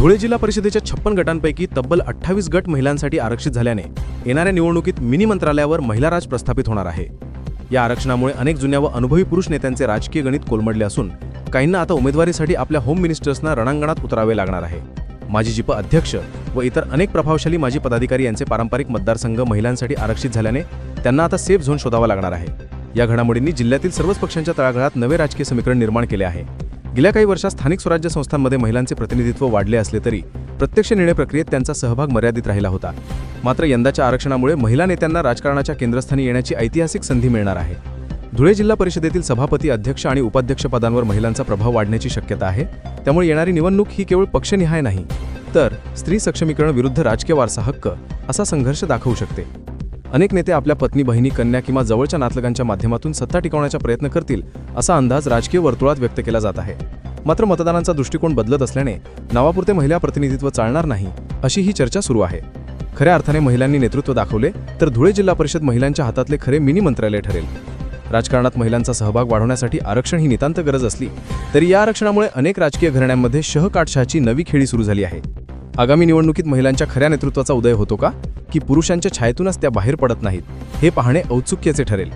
धुळे जिल्हा परिषदेच्या छप्पन गटांपैकी तब्बल अठ्ठावीस गट महिलांसाठी आरक्षित झाल्याने येणाऱ्या निवडणुकीत मिनी मंत्रालयावर महिला राज प्रस्थापित होणार आहे. या आरक्षणामुळे अनेक जुन्या व अनुभवी पुरुष नेत्यांचे राजकीय गणित कोलमडले असून काहींना आता उमेदवारीसाठी आपल्या होम मिनिस्टर्सना रणांगणात उतरावे लागणार आहे. माजी जिप अध्यक्ष व इतर अनेक प्रभावशाली माजी पदाधिकारी यांचे पारंपरिक मतदारसंघ महिलांसाठी आरक्षित झाल्याने त्यांना आता सेफ झोन शोधावा लागणार आहे. या घडामोडींनी जिल्ह्यातील सर्वच पक्षांच्या तळागाळात नवे राजकीय समीकरण निर्माण केले आहे. गेल्या काही वर्षात स्थानिक स्वराज्य संस्थांमध्ये महिलांचे प्रतिनिधित्व वाढले असले तरी प्रत्यक्ष निर्णय प्रक्रियेत त्यांचा सहभाग मर्यादित राहिला होता. मात्र यंदाच्या आरक्षणामुळे महिला नेत्यांना राजकारणाच्या केंद्रस्थानी येण्याची ऐतिहासिक संधी मिळणार आहे. धुळे जिल्हा परिषदेतील सभापती अध्यक्ष आणि उपाध्यक्ष पदांवर महिलांचा प्रभाव वाढण्याची शक्यता आहे. त्यामुळे येणारी निवडणूक ही केवळ पक्षनिहाय नाही तर स्त्री सक्षमीकरण विरुद्ध राजकीय वारसा हक्क असा संघर्ष दाखवू शकते. अनेक नेते आपल्या पत्नी बहिणी कन्या किंवा जवळच्या नातलगांच्या माध्यमातून सत्ता टिकवण्याचा प्रयत्न करतील असा अंदाज राजकीय वर्तुळात व्यक्त केला जात आहे. मात्र मतदानांचा दृष्टिकोन बदलत असल्याने नावापुरते महिला प्रतिनिधित्व चालणार नाही अशी ही चर्चा सुरू आहे. खऱ्या अर्थाने महिलांनी नेतृत्व दाखवले तर धुळे जिल्हा परिषद महिलांच्या हातातले खरे मिनी मंत्रालय ठरेल. राजकारणात महिलांचा सहभाग वाढवण्यासाठी आरक्षण ही नितांत गरज असली तरी या आरक्षणामुळे अनेक राजकीय घराण्यांमध्ये शहकाटशाची नवी खेळी सुरू झाली आहे. आगामी निवडणुकीत महिलांच्या खऱ्या नेतृत्वाचा उदय होतो का? की पुरुषांच्या छायेतूनच त्या बाहेर पडत नाहीत. हे पाहणे औत्सुक्याचे ठरेल.